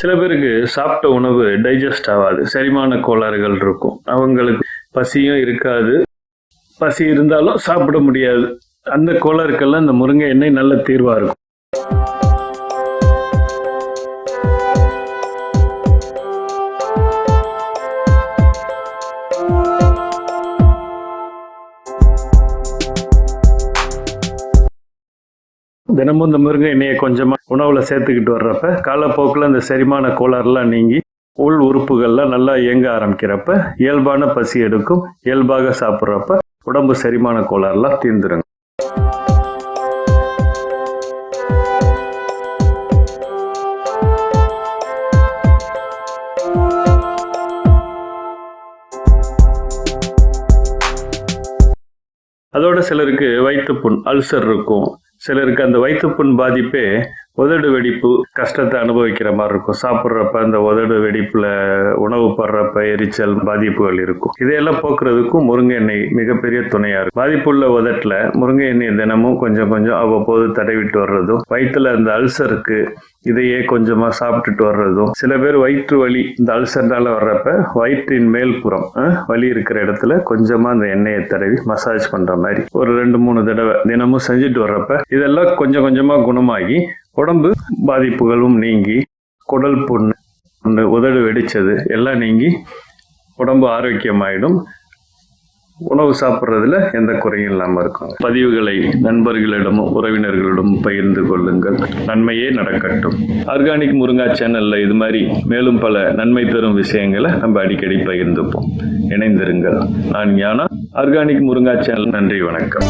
சில பேருக்கு சாப்பிட்ட உணவு டைஜஸ்ட் ஆகாது. செரிமான கோளாறுகள் இருக்கும். அவங்களுக்கு பசியும் இருக்காது. பசி இருந்தாலும் சாப்பிட முடியாது. அந்த கோளாறுக்கெல்லாம் இந்த முருங்கை எண்ணெய் நல்ல தீர்வாக இருக்கும். தினமும் இந்த முருங்கை எண்ணெயை கொஞ்சமாக உணவில் சேர்த்துக்கிட்டு வர்றப்ப காலப்போக்கில் இந்த செரிமான கோளாறுலாம் நீங்கி உள் உறுப்புகள்லாம் நல்லா இயங்க ஆரம்பிக்கிறப்ப இயல்பான பசி எடுக்கும் இயல்பாக சாப்பிட்றப்ப உடம்பு செரிமான கோளாறுலாம் தீர்ந்துருங்க. அதோட சிலருக்கு வயிற்றுப்புண் அல்சர் இருக்கும் சிலருக்கு அந்த வயிற்றுப்புண் பாதிப்பே உதடு வெடிப்பு கஷ்டத்தை அனுபவிக்கிற மாதிரி இருக்கும். சாப்பிட்றப்ப அந்த உதடு வெடிப்புல உணவு படுறப்ப எரிச்சல் பாதிப்புகள் இருக்கும். இதையெல்லாம் போக்குறதுக்கும் முருங்கை எண்ணெய் மிகப்பெரிய துணையா இருக்கும். பாதிப்புள்ள உதட்டுல முருங்கை எண்ணெய் தினமும் கொஞ்சம் கொஞ்சம் அவ்வப்போது தடவிட்டு வர்றதும் வயிற்றுல அந்த அல்சருக்கு இதையே கொஞ்சமா சாப்பிட்டுட்டு வர்றதும் சில பேர் வயிற்று வலி இந்த அல்சர்னால வர்றப்ப வயிற்றின் மேல்புறம் வலி இருக்கிற இடத்துல கொஞ்சமா அந்த எண்ணெயை தடவி மசாஜ் பண்ற மாதிரி ஒரு ரெண்டு மூணு தடவை தினமும் செஞ்சுட்டு வர்றப்ப இதெல்லாம் கொஞ்சம் கொஞ்சமா குணமாகி உடம்பு பாதிப்புகளும் நீங்கி குடல் புண்ணு உதடு வெடிச்சது எல்லாம் நீங்கி உடம்பு ஆரோக்கியமாயிடும். உணவு சாப்பிட்றதுல எந்த குறையும் இல்லாமல் இருக்கும். பதிவுகளை நண்பர்களிடமும் உறவினர்களிடமும் பகிர்ந்து கொள்ளுங்கள். நன்மையே நடக்கட்டும். ஆர்கானிக் முருங்கா சேனல்ல இது மாதிரி மேலும் பல நன்மை தரும் விஷயங்களை நம்ம அடிக்கடி பகிர்ந்துப்போம். இணைந்திருங்கள். நான் ஞானா. Organic முருங்கா channel. நன்றி வணக்கம்.